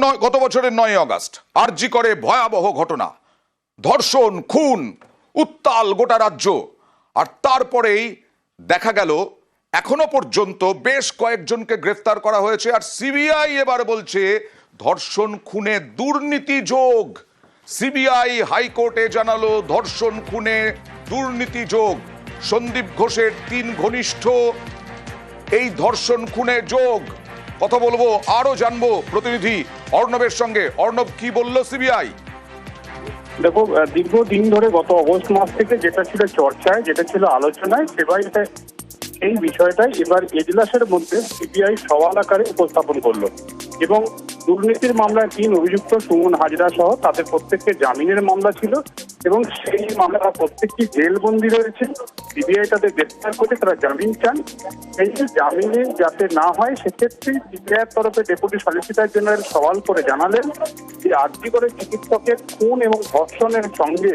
গত বছরের নয় আগস্ট আরজি করে ভয়াবহ ঘটনা। ধর্ষণ, খুন, উত্তাল গোটা রাজ্য। আর তারপরেই দেখা গেল, এখনও পর্যন্ত বেশ কয়েকজনকে গ্রেফতার করা হয়েছে। আর সিবিআই এবার বলছে, ধর্ষণ, খুনে দুর্নীতি যোগ। সিবিআই হাইকোর্টে জানালো, ধর্ষণ, খুনে দুর্নীতি যোগ। সন্দীপ ঘোষের তিন ঘনিষ্ঠ, এই ধর্ষণ, খুনে যোগ। কথা বলব, আরও জানব প্রতিনিধি। অর্ণবের সঙ্গে। অর্ণব, কি বলল সিবিআই? দেখো দীর্ঘদিন ধরে গত অগস্ট মাস থেকে যেটা ছিল চর্চায়, যেটা ছিল আলোচনায়, সেবাই এই বিষয়টাই এবার এজলাসের মধ্যে সিবিআই সওয়াল আকারে উপস্থাপন করল। এবং দুর্নীতির মামলায় তিন অভিযুক্ত সুমন হাজরা সহ তাদের প্রত্যেককে জামিনের মামলা ছিল। এবং সেই মামলা প্রত্যেকটি জেলবন্দি রয়েছে। সিবিআই তাদের গ্রেপ্তার করে, তারা জামিন চান। এই যে জামিনে যাতে না হয়, সেক্ষেত্রে সিবিআইয়ের তরফে ডেপুটি সলিসিটার জেনারেল সওয়াল করে জানালেন যে আর্জি করে চিকিৎসকের খুন এবং ধর্ষণের সঙ্গে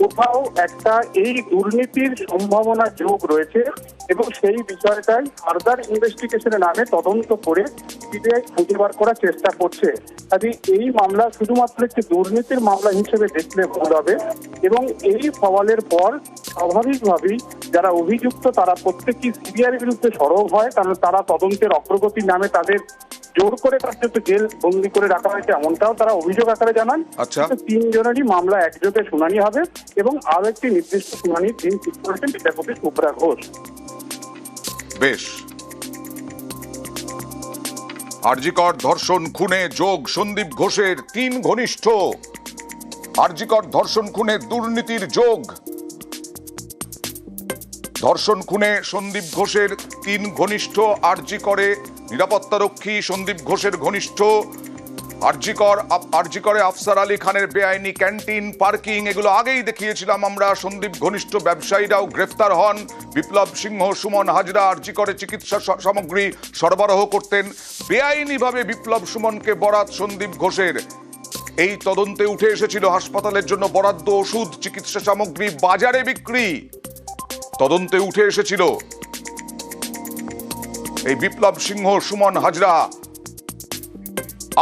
কোথাও একটা এই দুর্নীতির সম্ভাবনা যোগ রয়েছে। এবং সেই বিষয়টাই ফার্দার ইনভেস্টিগেশনের নামে তদন্ত করে সিবিআই খুঁজে বার করার চেষ্টা করছে। কাজে এই মামলা শুধুমাত্র একটি দুর্নীতির মামলা হিসেবে দেখলে ভুল হবে এবং এই সওয়ালের পর স্বাভাবিকভাবেই যারা অভিযুক্ত তারা প্রত্যেকটি সিবিআইয়ের বিরুদ্ধে সরব হয় কারণ তারা তদন্তের অগ্রগতির নামে তাদের জোর করে কার্যত জেল বন্দি করে রাখা হয়েছে এমনটাও তারা অভিযোগ আকারে জানান। আচ্ছা। তিনজনেরই মামলা একযোগে শুনানি হবে এবং আরও একটি নির্দিষ্ট শুনানির দিন ঠিক করেছেন বিচারপতি সুব্রা ঘোষ। বেশ। আরজিকর ধর্ষণ খুনে যোগ সন্দীপ ঘোষের তিন ঘনিষ্ঠ। আরজিকর ধর্ষণ খুনে দুর্নীতির যোগ। ধর্ষণ খুনে সন্দীপ ঘোষের তিন ঘনিষ্ঠ, আরজি করে নিরাপত্তারক্ষী সন্দীপ ঘোষের ঘনিষ্ঠ আরজিকর আরজিকরে আফসার আলী খানের বেআইনি ক্যান্টিন, পার্কিং, এগুলো আগেই দেখিয়েছিলাম আমরা। সন্দীপ ঘনিষ্ঠ ব্যবসায়ীরাও গ্রেফতার হন। বিপ্লব সিংহ, সুমন হাজরা আরজিকরে চিকিৎসা সামগ্রী সরবরাহ করতেন। বেআইনিভাবে বিপ্লব সুমনকে বরাত সন্দীপ ঘোষের। এই তদন্তে উঠে এসেছিল হাসপাতালের জন্য বরাদ্দ ওষুধ, চিকিৎসা সামগ্রী, বাজারে বিক্রি। তদন্তে উঠে এসেছিল। এই বিপ্লব সিংহ, সুমন হাজরা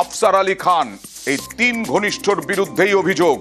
আফসার আলী খান এই তিন ঘনিষ্ঠর বিরুদ্ধেই অভিযোগ।